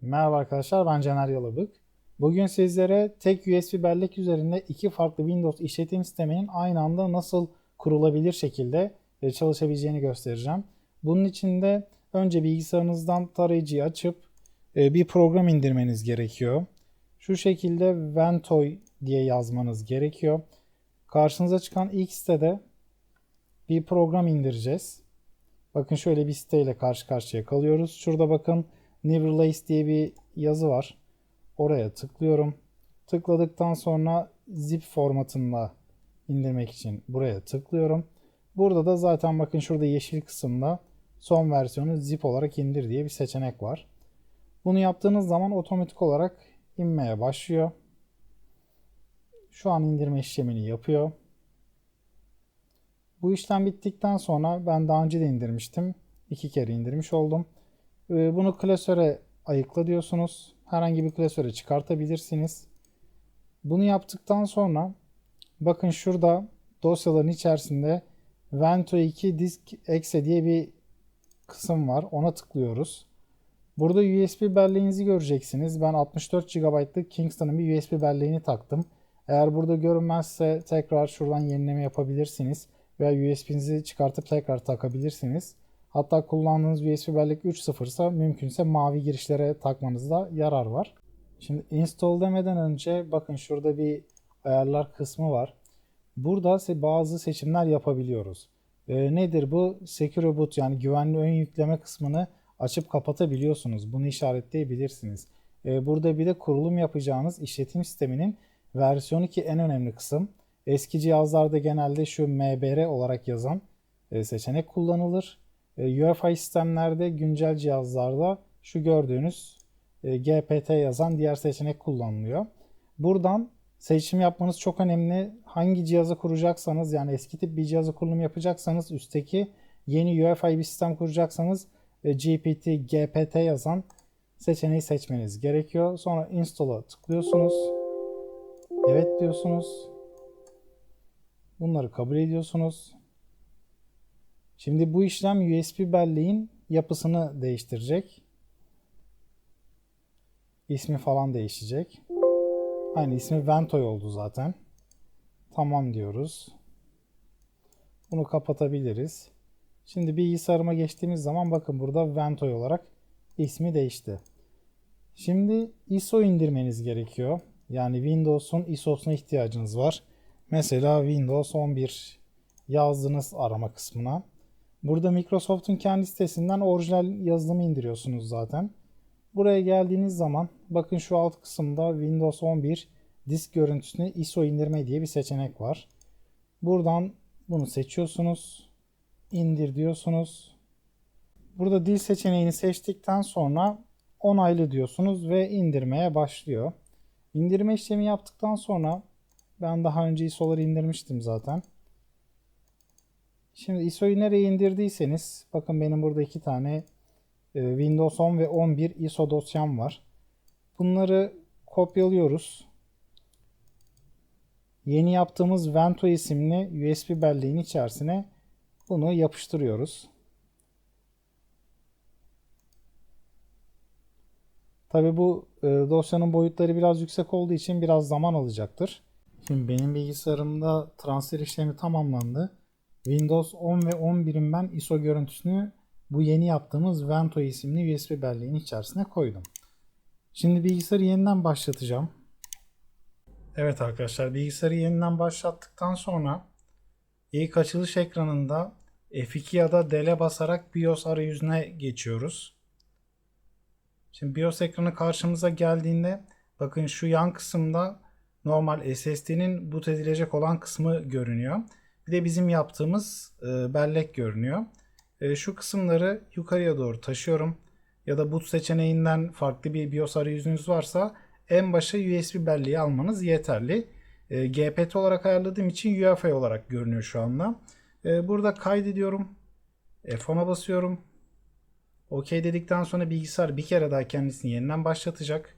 Merhaba arkadaşlar ben Caner Yalabık. Bugün sizlere tek USB bellek üzerinde iki farklı Windows işletim sisteminin aynı anda nasıl kurulabilir şekilde çalışabileceğini göstereceğim. Bunun için de önce bilgisayarınızdan tarayıcıyı açıp e, bir program indirmeniz gerekiyor. Şu şekilde Ventoy diye yazmanız gerekiyor. Karşınıza çıkan ilk sitede bir program indireceğiz. Bakın şöyle bir siteyle karşı karşıya kalıyoruz. Şurada bakın New Release diye bir yazı var. Oraya tıklıyorum. Tıkladıktan sonra zip formatında indirmek için buraya tıklıyorum. Burada da zaten bakın şurada yeşil kısımda son versiyonu zip olarak indir diye bir seçenek var. Bunu yaptığınız zaman otomatik olarak inmeye başlıyor. Şu an indirme işlemini yapıyor. Bu işlem bittikten sonra ben daha önce de indirmiştim. İki kere indirmiş oldum. Ee, Bunu klasöre ayıkla diyorsunuz. Herhangi bir klasöre çıkartabilirsiniz. Bunu yaptıktan sonra bakın şurada dosyaların içerisinde Vento 2 Disk Exe diye bir kısım var. Ona tıklıyoruz. Burada USB belleğinizi göreceksiniz. Ben 64 GB'lık Kingston'ın bir USB belleğini taktım. Eğer burada görünmezse tekrar şuradan yenileme yapabilirsiniz. Veya USB'nizi çıkartıp tekrar takabilirsiniz. Hatta kullandığınız USB bellek 3.0 ise mümkünse mavi girişlere takmanızda yarar var. Şimdi install demeden önce bakın şurada bir ayarlar kısmı var. Burada bazı seçimler yapabiliyoruz. Ee, nedir bu? Secure Boot yani güvenli ön yükleme kısmını açıp kapatabiliyorsunuz. Bunu işaretleyebilirsiniz. Ee, burada bir de kurulum yapacağınız işletim sisteminin versiyonu ki en önemli kısım. Eski cihazlarda genelde şu MBR olarak yazan e, seçenek kullanılır. E, UEFI sistemlerde güncel cihazlarda şu gördüğünüz e, GPT yazan diğer seçenek kullanılıyor. Buradan seçim yapmanız çok önemli. Hangi cihazı kuracaksanız yani eski tip bir cihazı kurulum yapacaksanız üstteki yeni UEFI bir sistem kuracaksanız GPT, GPT yazan seçeneği seçmeniz gerekiyor. Sonra install'a tıklıyorsunuz. Evet diyorsunuz. Bunları kabul ediyorsunuz. Şimdi bu işlem USB belleğin yapısını değiştirecek. İsmi falan değişecek. Aynı ismi Ventoy oldu zaten. Tamam diyoruz. Bunu kapatabiliriz. Şimdi bilgisayarıma geçtiğimiz zaman bakın burada Ventoy olarak ismi değişti. Şimdi ISO indirmeniz gerekiyor. Yani Windows'un ISO'suna ihtiyacınız var. Mesela Windows 11 yazdınız arama kısmına. Burada Microsoft'un kendi sitesinden orijinal yazılımı indiriyorsunuz zaten. Buraya geldiğiniz zaman bakın şu alt kısımda Windows 11 disk görüntüsünü ISO indirme diye bir seçenek var. Buradan bunu seçiyorsunuz. indir diyorsunuz. Burada dil seçeneğini seçtikten sonra onaylı diyorsunuz ve indirmeye başlıyor. İndirme işlemi yaptıktan sonra ben daha önce ISO'ları indirmiştim zaten. Şimdi ISO'yu nereye indirdiyseniz bakın benim burada iki tane e, Windows 10 ve 11 ISO dosyam var. Bunları kopyalıyoruz. Yeni yaptığımız Vento isimli USB belleğin içerisine bunu yapıştırıyoruz. Tabi bu e, dosyanın boyutları biraz yüksek olduğu için biraz zaman alacaktır. Şimdi benim bilgisayarımda transfer işlemi tamamlandı. Windows 10 ve 11'in ben ISO görüntüsünü bu yeni yaptığımız Vento isimli USB belleğin içerisine koydum. Şimdi bilgisayarı yeniden başlatacağım. Evet arkadaşlar bilgisayarı yeniden başlattıktan sonra ilk açılış ekranında F2 ya da D'le basarak BIOS arayüzüne geçiyoruz. Şimdi BIOS ekranı karşımıza geldiğinde bakın şu yan kısımda normal SSD'nin boot edilecek olan kısmı görünüyor. Bir de bizim yaptığımız e, bellek görünüyor. E, şu kısımları yukarıya doğru taşıyorum. Ya da boot seçeneğinden farklı bir BIOS arayüzünüz varsa en başa USB belleği almanız yeterli. E, GPT olarak ayarladığım için UEFI olarak görünüyor şu anda. E, burada kaydediyorum. F10'a basıyorum. OK dedikten sonra bilgisayar bir kere daha kendisini yeniden başlatacak.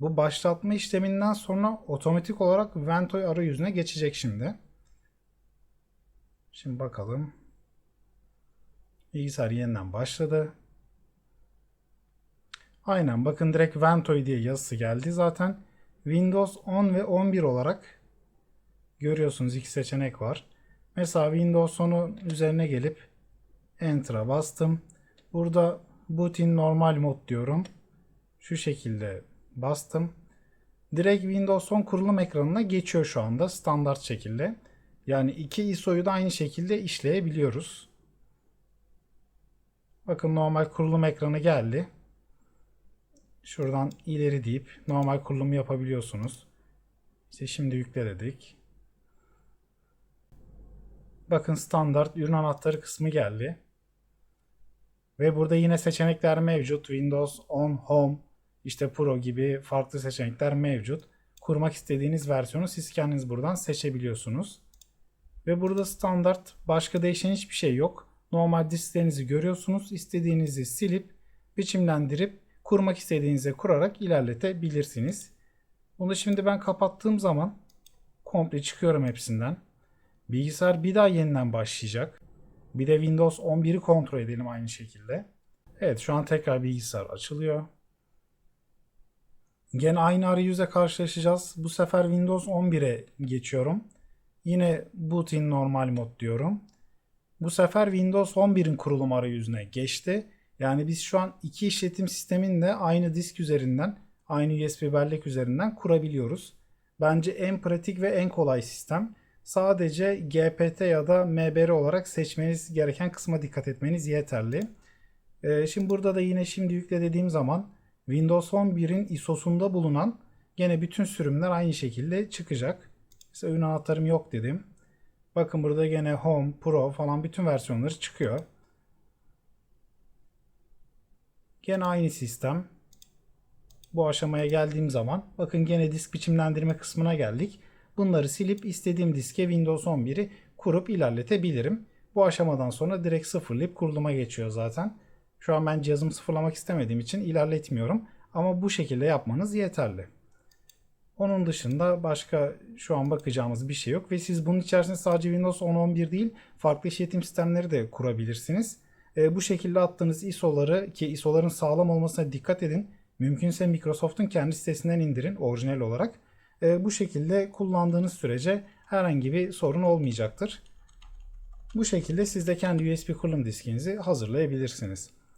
Bu başlatma işleminden sonra otomatik olarak Ventoy arayüzüne geçecek şimdi. Şimdi bakalım. Bilgisayar yeniden başladı. Aynen bakın direkt Ventoy diye yazısı geldi zaten. Windows 10 ve 11 olarak görüyorsunuz iki seçenek var. Mesela Windows 10'un üzerine gelip Enter'a bastım. Burada boot in normal mod diyorum. Şu şekilde bastım. Direkt Windows 10 kurulum ekranına geçiyor şu anda standart şekilde. Yani iki ISO'yu da aynı şekilde işleyebiliyoruz. Bakın normal kurulum ekranı geldi. Şuradan ileri deyip normal kurulumu yapabiliyorsunuz. İşte şimdi yükle dedik. Bakın standart ürün anahtarı kısmı geldi. Ve burada yine seçenekler mevcut. Windows 10 Home, işte Pro gibi farklı seçenekler mevcut. Kurmak istediğiniz versiyonu siz kendiniz buradan seçebiliyorsunuz. Ve burada standart başka değişen hiçbir şey yok. Normal disklerinizi görüyorsunuz. İstediğinizi silip biçimlendirip kurmak istediğinize kurarak ilerletebilirsiniz. Bunu şimdi ben kapattığım zaman komple çıkıyorum hepsinden. Bilgisayar bir daha yeniden başlayacak. Bir de Windows 11'i kontrol edelim aynı şekilde. Evet şu an tekrar bilgisayar açılıyor. Gene aynı arayüzle karşılaşacağız. Bu sefer Windows 11'e geçiyorum. Yine boot in normal mod diyorum. Bu sefer Windows 11'in kurulum arayüzüne geçti. Yani biz şu an iki işletim sistemini de aynı disk üzerinden, aynı USB bellek üzerinden kurabiliyoruz. Bence en pratik ve en kolay sistem. Sadece GPT ya da MBR olarak seçmeniz gereken kısma dikkat etmeniz yeterli. Ee, şimdi burada da yine şimdi yükle dediğim zaman Windows 11'in ISO'sunda bulunan gene bütün sürümler aynı şekilde çıkacak. Mesela ürün anahtarım yok dedim. Bakın burada gene Home, Pro falan bütün versiyonları çıkıyor. Gene aynı sistem. Bu aşamaya geldiğim zaman bakın gene disk biçimlendirme kısmına geldik. Bunları silip istediğim diske Windows 11'i kurup ilerletebilirim. Bu aşamadan sonra direkt sıfırlayıp kuruluma geçiyor zaten. Şu an ben cihazımı sıfırlamak istemediğim için ilerletmiyorum. Ama bu şekilde yapmanız yeterli. Onun dışında başka şu an bakacağımız bir şey yok. Ve siz bunun içerisinde sadece Windows 10 11 değil farklı işletim sistemleri de kurabilirsiniz. E, bu şekilde attığınız ISO'ları ki ISO'ların sağlam olmasına dikkat edin. Mümkünse Microsoft'un kendi sitesinden indirin orijinal olarak. E, bu şekilde kullandığınız sürece herhangi bir sorun olmayacaktır. Bu şekilde siz de kendi USB kurulum diskinizi hazırlayabilirsiniz.